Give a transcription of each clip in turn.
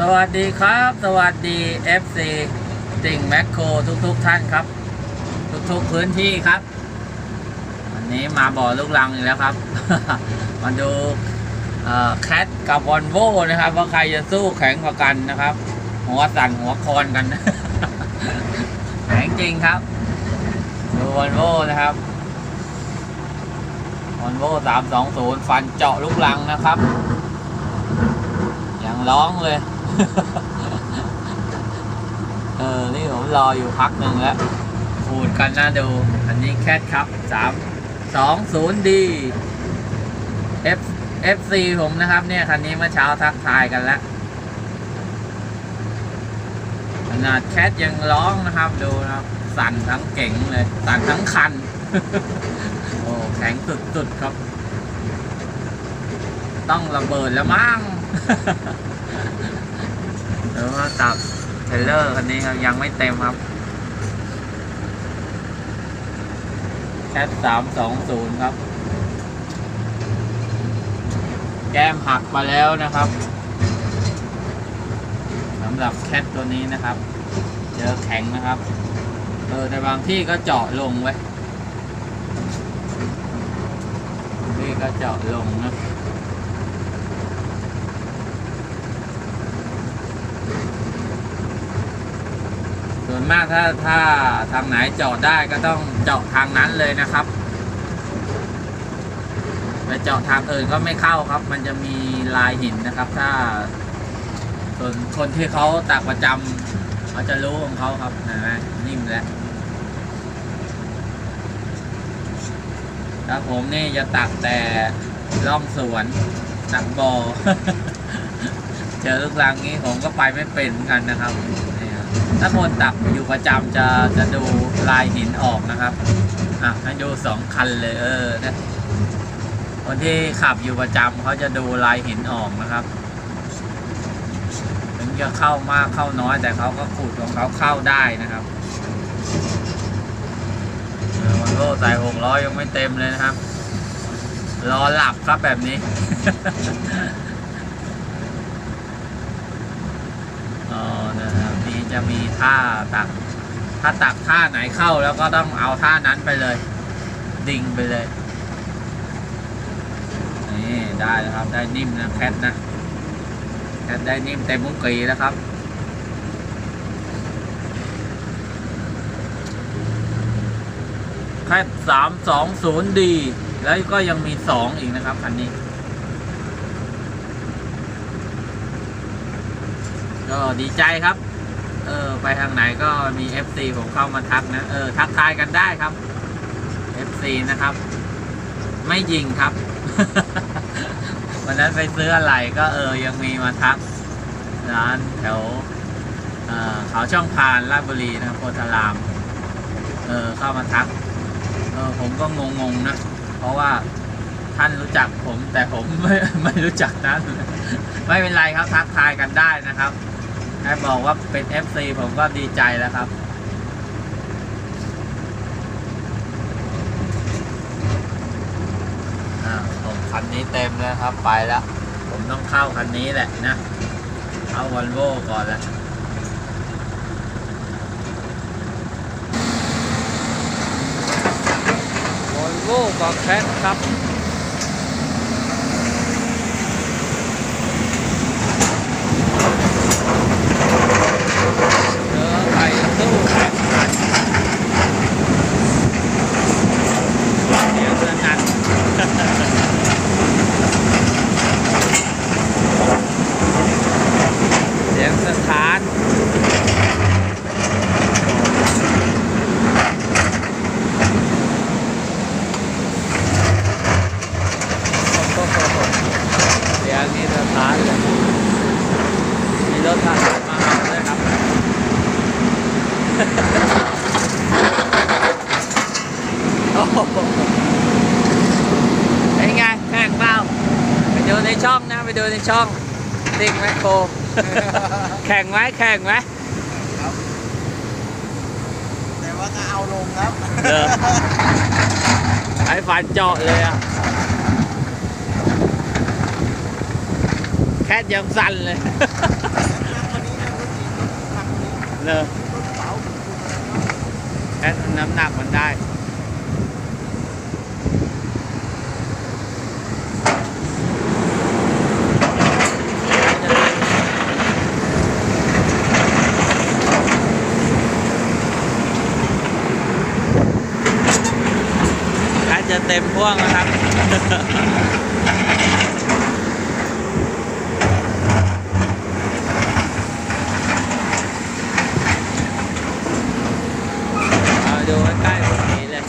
สวัสดีครับ สวัสดี FC ติ่งแมคโครทุกๆทท่านครับ ทุกๆพื้นที่ครับ วันนี้มาบ่อลูกลังอีกแล้วครับ มาดูแคทกับวอลโวนะครับ ว่าใครจะสู้แข็งกว่ากันนะครับ หัวสั่นหัวคอนกันแข็งจริงครับ ดูวอลโวนะครับวอลโวสามสองศูนย์ฟันเจาะลูกลังนะครับยังร้องเลย เออ นี่ผมรออยู่พักหนึ่งแล้วพูดกันนะดู อันนี้แคทครับสามสองศูนย์ดี F FC ผมนะครับ เนี่ย คันนี้เมื่อเช้าทักทายกันแล้วขนาดแคทยังร้องนะครับ ดูนะครับ สั่นทั้งเก่งเลย สั่นทั้งคัน โอ้ แข็งสุดๆครับ ต้องระเบิดแล้วมั้ง หรือว่าตับเทเลอร์คันนี้ครับยังไม่เต็มครับแคทสามสองศูนย์ครับ แก้มหักมาแล้วนะครับสำหรับแคทตัวนี้นะครับ เจอแข็งนะครับเออแต่บางที่ก็เจาะลงไว้ที่ก็เจาะลงนะ ส่วนมากถ้าถ้าทางไหนเจาะได้ก็ต้องเจาะทางนั้นเลยนะครับไปเจาะทางอื่นก็ไม่เข้าครับ มันจะมีลายหินนะครับ ถ้าส่วนคนที่เขาตักประจำเขาจะรู้ของเขาครับนไหมนิ่มแล้วถ้าผมนี่จะตักแต่ร่องสวนตักบอ่อเจอลูกรังนี้ผมก็ไปไม่เป็นเหมือนกันนะครับ ถ้าคนตักอยู่ประจำจะจะดูลายหินออกนะครับอะให้ดูสองคันเลยเออนะคนที่ขับอยู่ประจำเขาจะดูลายหินออกนะครับ ถึงจะเข้ามากเข้าน้อยแต่เขาก็ขูดของเขาเข้าได้นะครับวันโลใส่หกร้อยยังไม่เต็มเลยนะครับ รอหลับครับแบบนี้ อ๋อนะครับนี่ จะมีท่าตัก ถ้าตักท่าไหนเข้าแล้วก็ต้องเอาท่านั้นไปเลย ดิ่งไปเลย นี่ได้แล้วครับ ได้นิ่มนะแคทนะแคทได้นิ่มเต็มมุกีแล้วครับแคทสามสองศูนย์ดีแล้วก็ยังมีสองอีกนะครับคันนี้ ก็ดีใจครับ เออไปทางไหนก็มี FC ผมเข้ามาทักนะ เออ ทักทายกันได้ครับ FC นะครับ ไม่ยิงครับ วันนั้นไปซื้ออะไรก็เออ ยังมีมาทัก ร้านแถวเขาช่องพานราชบุรีนะครับโพธาราม เออ เข้ามาทัก เออ ผมก็งงๆนะ เพราะว่าท่านรู้จักผมแต่ผมไม่ไม่รู้จักท่านไม่เป็นไรครับทักทายกันได้นะครับ แค่บอกว่าเป็น FC ผมก็ดีใจแล้วครับ อ่าผมคันนี้เต็มแล้วครับไปแล้ว ผมต้องเข้าคันนี้แหละนะ เข้าวอลโวก่อนและวอลโวกับแคทครับ เจอไข่สู้แข่งขันเดี๋ยวเพื่อนนันเสียงสถานโอ้โหเสียงนี่สถานเลย มีรถทหารมาเอาด้วยครับ โอ้โหเป็นไงแข่งเปล่าไปดูในช่องนะ ไป ดูในช่องติ๊กแมคโคร แข่งไหมแข่งไหมแต่ว่าก็เอาลงครับเออไอ้ฟันเจาะเลยอะ แค่ยังสั่นเลยเลยรถเสาผมคุมอะไรเนาะแค่น้ำหนักมันได้ เต็มพ่วงนะครับ เอาดูใกล้ๆตรงนี้เลย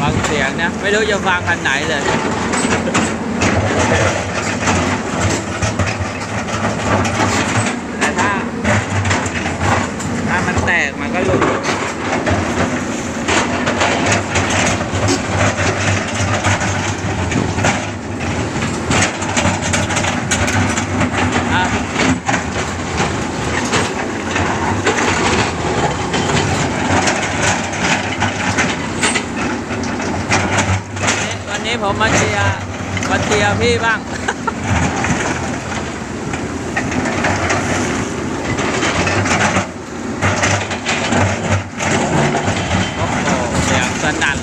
ฟังเสียง นะ ไม่รู้จะฟังคันไหนเลยแต่ถ้าถ้ามันแตกมันก็หลุดอะวันนี้ผมมาเชียร์มาเชียร์ พี่บ้าง โอ้โหเสียงสนั่น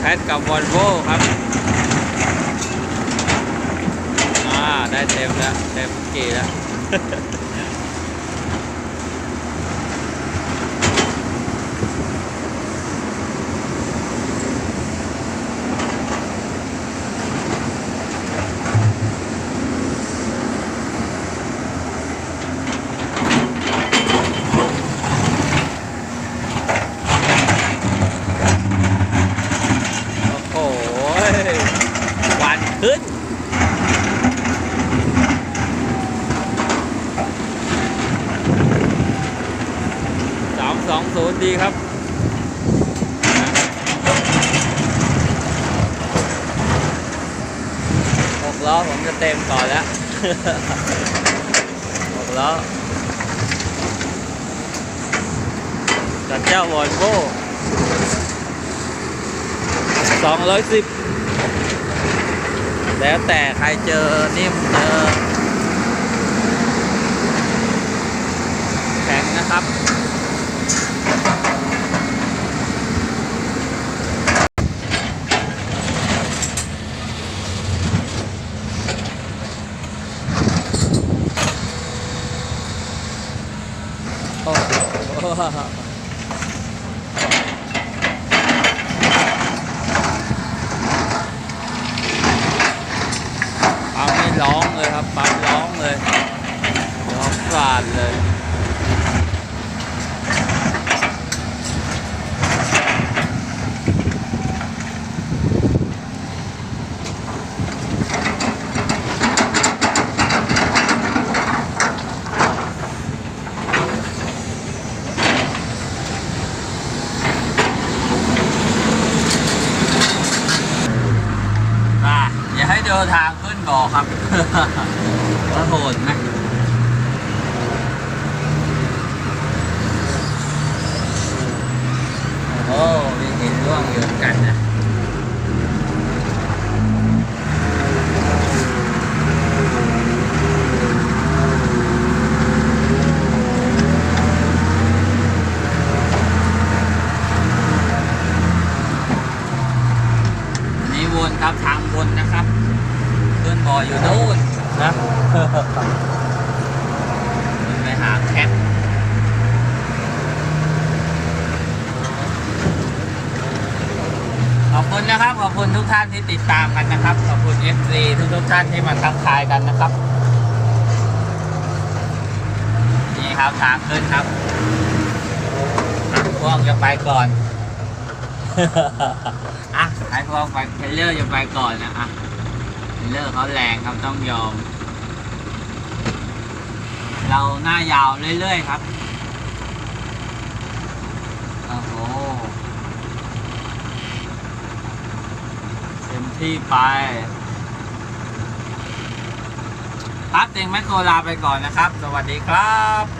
แพทกับวอลโวครับอ่าได้เต็มแล้ว เต็มกี่แล้ว โอ้โหควันขึ้น สามสองศูนย์ดีครับ หก ล้อผมจะเต็มก่อนแล้วหกล้อกับเจ้าวอลโวสองร้อยสิบแล้วแต่ใครเจอนิ่มเจอแข็งนะครับ ปั๊มไม่ร้องเลยครับปั๊มร้องเลยร้องกลาดเลย อะ อย่าให้เดินทางขึ้นก่อครับกระโหดไหมโอ้มีหินร่วงอยู่กันนะอันนี้วนครับทางวนนะครับขึ้นบ่ออยู่นู่นนะ มันไปหาแคทขอบคุณ นะครับ ขอบคุณทุกท่านที่ติดตามกันนะครับ ขอบคุณ FC ทุกทุกๆท่านที่มาทักทายกันนะครับ นี่ครับทางขึ้นครับพวกจะไปก่อน อะให้พวกไปเทเลอร์จะไปก่อนนะอะเทเลอร์เขาแรงครับต้องยอม เราหน้ายาวเรื่อยๆครับ โอ้โห เต็ม ที่ไปพัดเต็งแมคโครลาไปก่อนนะครับ สวัสดีครับ